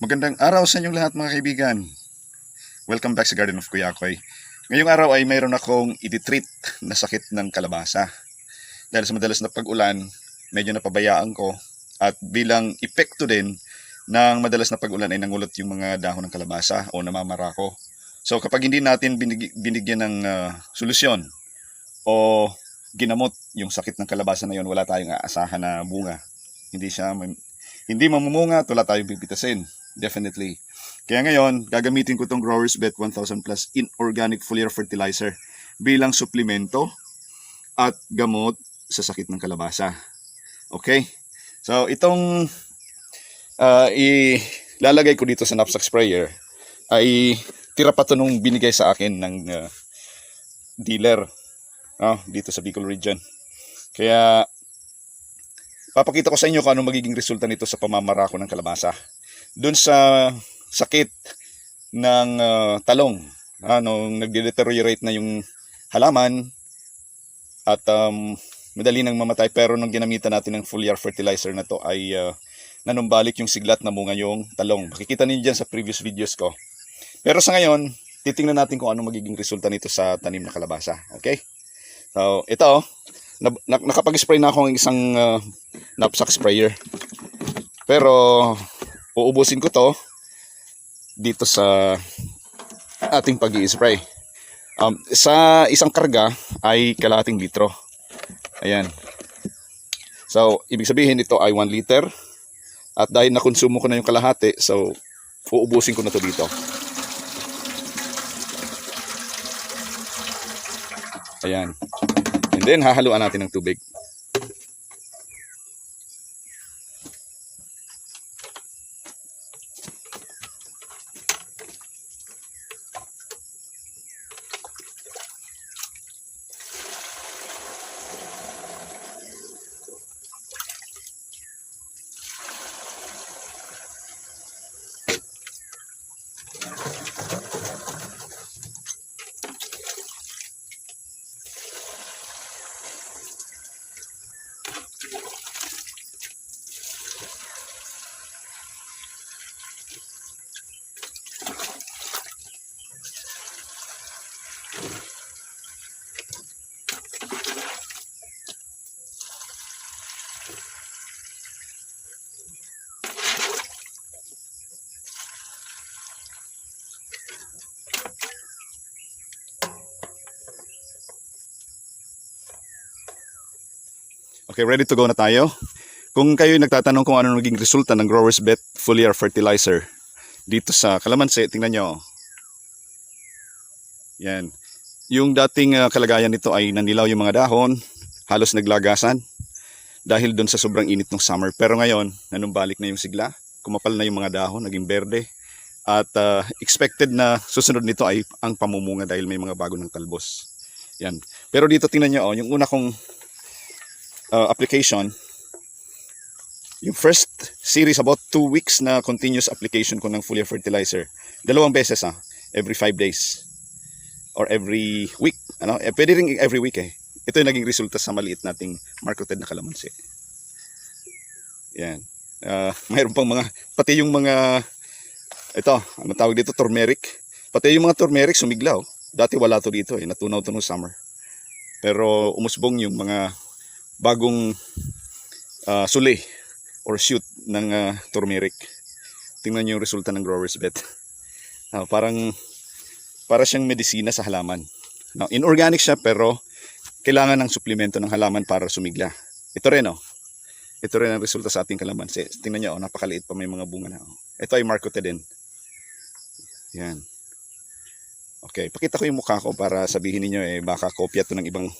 Magandang araw sa inyong lahat mga kaibigan. Welcome back sa Garden of Kuya Koy. Ngayong araw ay mayroon akong ititreat na sakit ng kalabasa. Dahil sa madalas na pag-ulan, medyo napabayaan ko at bilang epekto din ng madalas na pag-ulan ay nangulot yung mga dahon ng kalabasa o namamara ko. So kapag hindi natin binig- binigyan ng ah, solusyon o ginamot yung sakit ng kalabasa na yon, wala tayong aasahan na bunga. Hindi siya hindi mamumunga, wala tayong pipitasin. Definitely. Kaya ngayon, gagamitin ko tong Growers Bet 1000 Plus Inorganic Foliar Fertilizer bilang suplemento at gamot sa sakit ng kalabasa. Okay? So, itong ah, ilalagay ko dito sa knapsack sprayer ay tira pa to nung binigay sa akin ng ah, dealer ah, dito sa Bicol region. Kaya papakita ko sa inyo kung ano magiging resulta nito sa pamamarako ng kalabasa. Doon sa sakit ng ah, talong, ah, nung nagde-deteriorate na yung halaman at um, madali nang mamatay pero nung ginamitan natin ng foliar fertilizer na to ay ah, nanumbalik yung siglat na bunga yung talong. Makikita niyo dyan sa previous videos ko. Pero sa ngayon, titingnan natin kung ano magiging resulta nito sa tanim na kalabasa. Okay? So, ito oh, na, na- nakapag-spray na ako ng isang ah, knapsack sprayer. Pero uubusin ko to dito sa ating pag spray Um, sa isang karga ay kalating litro. Ayan. So, ibig sabihin ito ay 1 liter. At dahil nakonsumo ko na yung kalahati, so uubusin ko na to dito. Ayan. And then, hahaluan natin ng tubig. Okay, ready to go na tayo. Kung kayo nagtatanong kung ano naging resulta ng Growers Bet Foliar Fertilizer dito sa Kalamansi, tingnan nyo. Yan. Yung dating ah, kalagayan nito ay nanilaw yung mga dahon, halos naglagasan dahil doon sa sobrang init ng summer. Pero ngayon, nanumbalik na yung sigla, kumapal na yung mga dahon, naging berde. At ah, expected na susunod nito ay ang pamumunga dahil may mga bago ng talbos. Yan. Pero dito tingnan nyo, oh, yung una kong uh, application, yung first series about two weeks na continuous application ko ng foliar fertilizer. Dalawang beses ah, every five days or every week. Ano? Eh, pwede rin every week eh. Ito yung naging resulta sa maliit nating marketed na kalamansi. Yan. Ah, mayroon pang mga, pati yung mga, ito, ano tawag dito, turmeric. Pati yung mga turmeric sumiglaw. Dati wala to dito eh, natunaw to no summer. Pero umusbong yung mga bagong ah, suli or shoot ng ah, turmeric. Tingnan niyo yung resulta ng growers bet. Ah, parang para siyang medisina sa halaman. Now, inorganic siya pero kailangan ng suplemento ng halaman para sumigla. Ito rin oh. Ito rin ang resulta sa ating kalamansi. Tingnan niyo oh, napakaliit pa may mga bunga na. Oh. Ito ay marketed din. Yan. Okay, pakita ko yung mukha ko para sabihin niyo eh baka kopya to ng ibang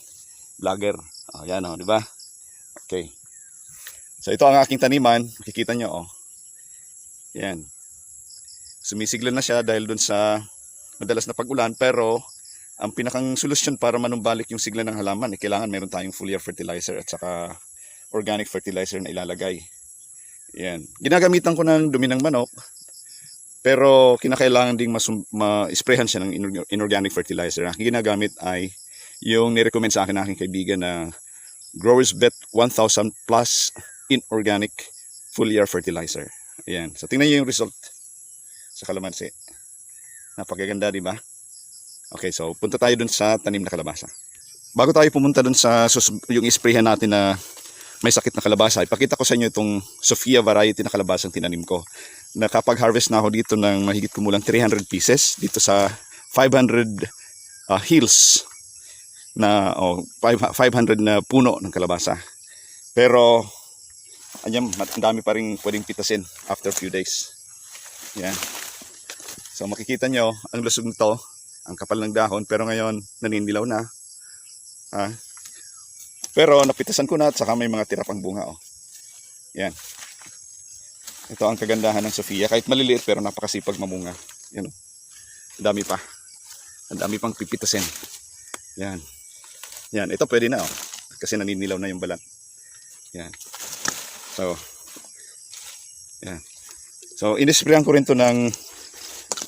vlogger. Oh, yan oh, di ba? Okay. So ito ang aking taniman, makikita nyo oh. Yan. Sumisigla na siya dahil dun sa madalas na pag-ulan pero ang pinakang solusyon para manumbalik yung sigla ng halaman, eh, kailangan meron tayong foliar fertilizer at saka organic fertilizer na ilalagay. Yan. Ginagamitan ko ng dumi ng manok pero kinakailangan ding ma-sprayhan siya ng inor- inorganic fertilizer. Ang ginagamit ay yung nirecommend sa akin ng aking kaibigan na Growers Bet 1000 Plus Inorganic Foliar Fertilizer. Ayan. So, tingnan niyo yung result. sa kalamansi. Napakaganda, di ba? Okay, so punta tayo dun sa tanim na kalabasa. Bago tayo pumunta dun sa yung isprayhan natin na may sakit na kalabasa, ipakita ko sa inyo itong Sophia variety na kalabasang tinanim ko. Nakapag-harvest na ako dito ng mahigit kumulang 300 pieces dito sa 500 uh, hills na oh, five- 500 na puno ng kalabasa. Pero Ayan, ang dami pa rin pwedeng pitasin after few days. Yan. So makikita nyo, ang lusog nito, ang kapal ng dahon, pero ngayon naninilaw na. Ha? Pero napitasan ko na at saka may mga tira pang bunga. Oh. Yan. Ito ang kagandahan ng Sofia. Kahit maliliit pero napakasipag mamunga. Yan oh. Ang dami pa. Ang dami pang pipitasin. Yan. Yan. Ito pwede na oh. Kasi naninilaw na yung balat. Yan. So, yan. So, inisprayan ko rin to ng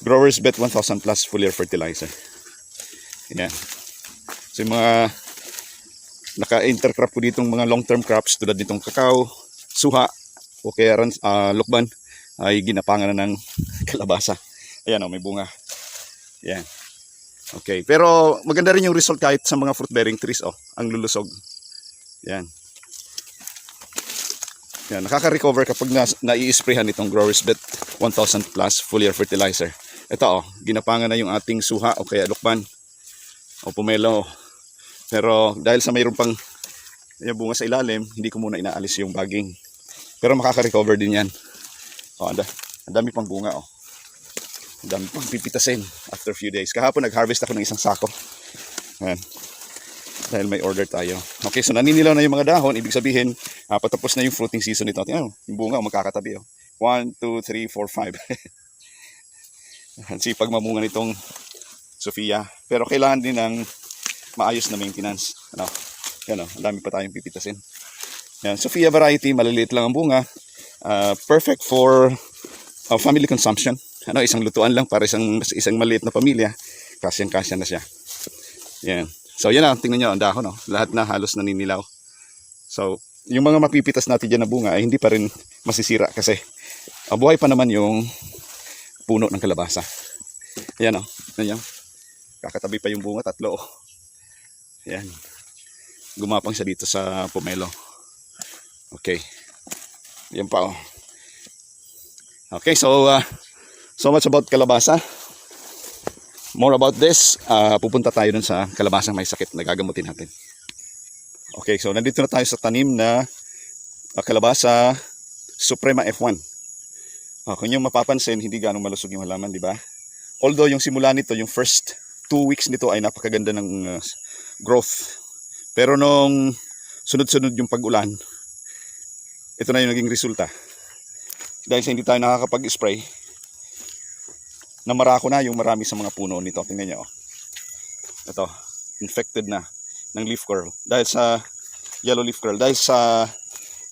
Growers Bet 1000 Plus Foliar Fertilizer. Yan. So, yung mga naka-intercrop ko ditong mga long-term crops tulad nitong kakao, suha, o kaya ah, lukban, ay ginapangan na ng kalabasa. Ayan o, may bunga. Yan. Okay, pero maganda rin yung result kahit sa mga fruit-bearing trees, oh, ang lulusog. Yan. Yan, nakaka-recover kapag na, nai-sprayhan itong Growers Bet 1000 Plus Foliar Fertilizer. Ito oh, ginapangan na yung ating suha o kaya lukban o pomelo. Pero dahil sa mayroon pang yung bunga sa ilalim, hindi ko muna inaalis yung baging. Pero makaka-recover din yan. Oh, anda, ang dami pang bunga oh. Dami pang pipitasin after few days. Kahapon nag-harvest ako ng isang sako. Yan dahil may order tayo. Okay, so naninilaw na yung mga dahon. Ibig sabihin, ah, patapos na yung fruiting season nito. Tingnan yung bunga, oh, magkakatabi. Oh. 1, 2, 3, 4, 5. Ang sipag mamunga nitong Sofia. Pero kailangan din ng maayos na maintenance. Ano? Yan o, ang dami pa tayong pipitasin. Yan, Sofia variety, maliliit lang ang bunga. Ah, perfect for ah, family consumption. Ano, isang lutuan lang para isang isang maliit na pamilya. Kasyang-kasya na siya. Yan. So yan na, tingnan nyo ang dahon. Oh. Lahat na halos naninilaw. So, yung mga mapipitas natin dyan na bunga ay hindi pa rin masisira kasi ah, buhay pa naman yung puno ng kalabasa. Ayan o. Oh. Ayan. Kakatabi pa yung bunga, tatlo. Oh. Ayan. Gumapang siya dito sa pomelo. Okay. Yan pa oh. Okay, so uh, so much about kalabasa more about this, ah, pupunta tayo dun sa kalabasang may sakit na gagamutin natin. Okay, so nandito na tayo sa tanim na ah, kalabasa Suprema F1. Ah, kung yung mapapansin, hindi ganong malusog yung halaman, di ba? Although yung simula nito, yung first two weeks nito ay napakaganda ng ah, growth. Pero nung sunod-sunod yung pag-ulan, ito na yung naging resulta. Dahil sa hindi tayo nakakapag-spray, namarako na yung marami sa mga puno nito. Tingnan niyo. Oh. Ito, infected na ng leaf curl. Dahil sa yellow leaf curl. Dahil sa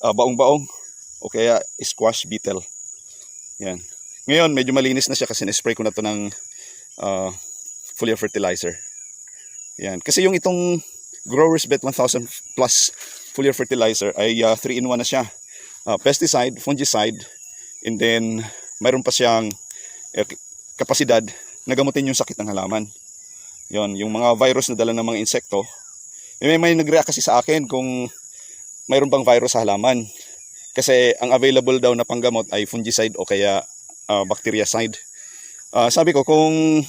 ah, baong-baong o kaya squash beetle. Yan. Ngayon, medyo malinis na siya kasi na-spray ko na to ng ah, foliar fertilizer. Yan. Kasi yung itong Growers Bet 1000 plus foliar fertilizer ay 3-in-1 na siya. Ah, pesticide, fungicide, and then mayroon pa siyang eh, kapasidad na gamutin yung sakit ng halaman. Yon, yung mga virus na dala ng mga insekto. Eh, May may nag-react kasi sa akin kung mayroon bang virus sa halaman. Kasi ang available daw na panggamot ay fungicide o kaya ah, bactericide. Ah, sabi ko kung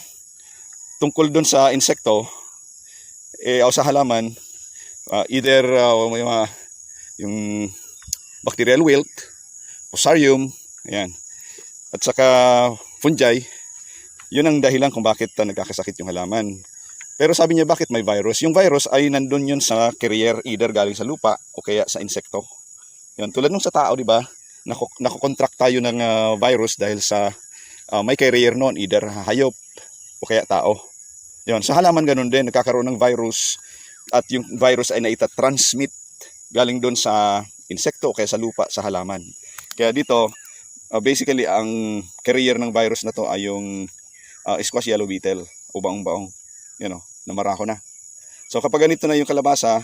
tungkol doon sa insekto eh o sa halaman ah, either ah, may mga yung bacterial wilt, fusarium, ayan. At saka fungi, yun ang dahilan kung bakit uh, nagkakasakit yung halaman. Pero sabi niya bakit may virus? Yung virus ay nandun yun sa carrier either galing sa lupa o kaya sa insekto. Yun, tulad nung sa tao, di ba? Naku, nakukontract tayo ng ah, virus dahil sa ah, may carrier noon, either hayop o kaya tao. Yun, sa halaman ganun din, nagkakaroon ng virus at yung virus ay naita-transmit galing doon sa insekto o kaya sa lupa sa halaman. Kaya dito, ah, basically ang carrier ng virus na to ay yung uh, squash yellow beetle o baong-baong. Yan o, namarako na. So kapag ganito na yung kalabasa,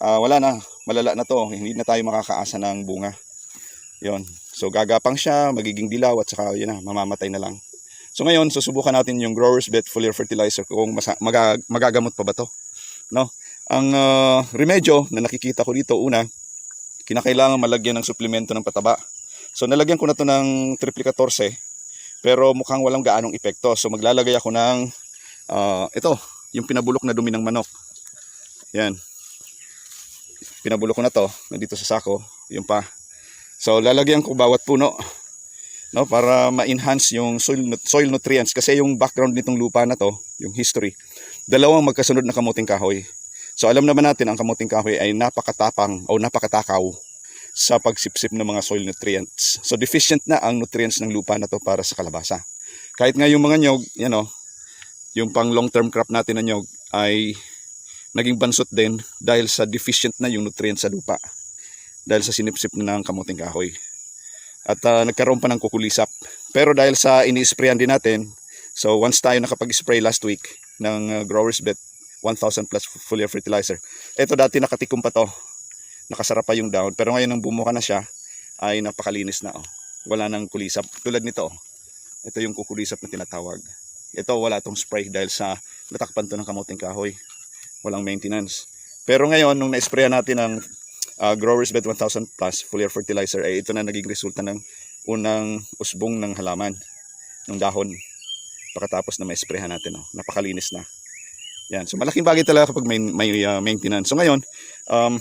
ah, wala na, malala na to. Hindi na tayo makakaasa ng bunga. Yon. So gagapang siya, magiging dilaw at saka yun na, mamamatay na lang. So ngayon, susubukan natin yung Growers Bet Foliar Fertilizer kung maga- magagamot pa ba to. No? Ang ah, remedyo na nakikita ko dito, una, kinakailangan malagyan ng suplemento ng pataba. So nalagyan ko na to ng triple 14, pero mukhang walang gaanong epekto. So maglalagay ako ng, ah, ito, yung pinabulok na dumi ng manok. Yan. Pinabulok ko na to, nandito sa sako, yung pa. So lalagyan ko bawat puno no para ma-enhance yung soil soil nutrients kasi yung background nitong lupa na to, yung history. Dalawang magkasunod na kamuting kahoy. So alam naman natin ang kamuting kahoy ay napakatapang o napakatakaw sa pagsipsip ng mga soil nutrients. So deficient na ang nutrients ng lupa na to para sa kalabasa. Kahit nga yung mga nyog, yan o, yung pang long term crop natin na nyog ay naging bansot din dahil sa deficient na yung nutrients sa lupa. Dahil sa sinipsip na ng kamuting kahoy at ah, nagkaroon pa ng kukulisap. Pero dahil sa ini-sprayan din natin, so once tayo nakapag-spray last week ng ah, Growers Bet 1000 plus foliar fertilizer. Ito dati nakatikom pa to. Nakasarap pa yung down. Pero ngayon nang bumuka na siya, ay napakalinis na. Oh. Wala nang kulisap. Tulad nito. oh. Ito yung kukulisap na tinatawag. Ito wala tong spray dahil sa natakpan to ng kamuting kahoy. Walang maintenance. Pero ngayon, nung na-sprayan natin ng uh, Growers Bet 1000 Plus foliar fertilizer ay ito na naging resulta ng unang usbong ng halaman ng dahon pagkatapos na ma-sprayhan natin oh. napakalinis na yan so malaking bagay talaga kapag may, may uh, maintenance so ngayon um,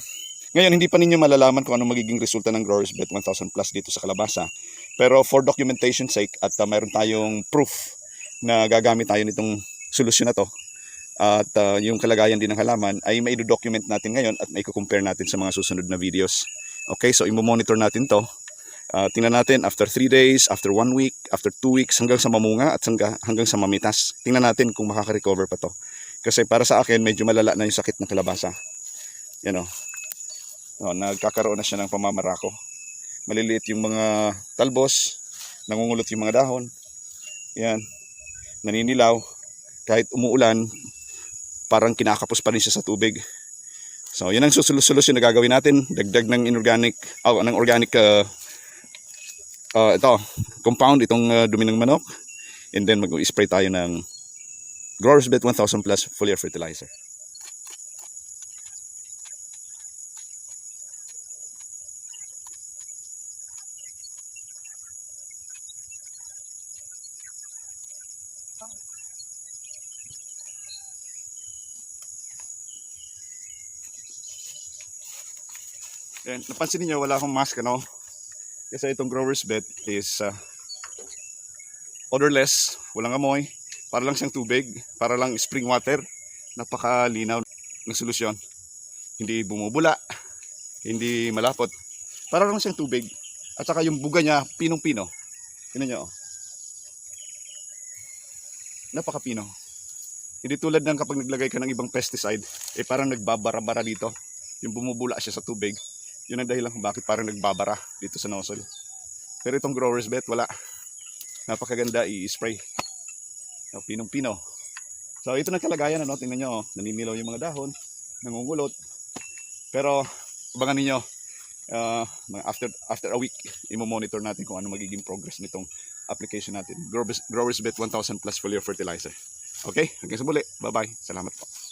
ngayon hindi pa ninyo malalaman kung ano magiging resulta ng Growers Bet 1000 Plus dito sa kalabasa pero for documentation sake at uh, mayroon tayong proof na gagamit tayo nitong solusyon na to at uh, yung kalagayan din ng halaman ay mai-document natin ngayon at mai-compare natin sa mga susunod na videos. Okay, so imo-monitor natin to. Uh, tingnan natin after 3 days, after 1 week, after 2 weeks, hanggang sa mamunga at hanggang, hanggang sa mamitas. Tingnan natin kung makaka-recover pa to. Kasi para sa akin, medyo malala na yung sakit ng kalabasa. Yan o. Oh, nagkakaroon na siya ng pamamarako. Maliliit yung mga talbos, nangungulot yung mga dahon. Yan. Naninilaw. Kahit umuulan, parang kinakapos pa rin siya sa tubig. So, yan ang susolusyon na gagawin natin. Dagdag ng inorganic, oh, ng organic uh, uh, ito, compound, itong uh, dumi ng manok. And then mag-spray tayo ng Growers Bet 1000 Plus foliar fertilizer. Yan, napansin niyo wala akong mask ano? Kasi itong growers bed is uh, odorless, walang amoy, para lang siyang tubig, para lang spring water. Napakalinaw ng solusyon. Hindi bumubula, hindi malapot. Para lang siyang tubig. At saka yung buga niya, pinong-pino. Tingnan niyo. Oh. Napakapino. Hindi tulad ng kapag naglagay ka ng ibang pesticide, eh parang nagbabara-bara dito. Yung bumubula siya sa tubig. Yun ang dahilan kung bakit parang nagbabara dito sa nozzle. Pero itong growers bet, wala. Napakaganda i-spray. So, pinong-pino. So, ito na kalagayan, ano? Tingnan nyo, oh. naninilaw yung mga dahon, nangungulot. Pero, abangan ninyo, uh, after, after a week, imo-monitor natin kung ano magiging progress nitong application natin. Growers, growers bet 1000 plus foliar fertilizer. Okay, hanggang sa muli. Bye-bye. Salamat po.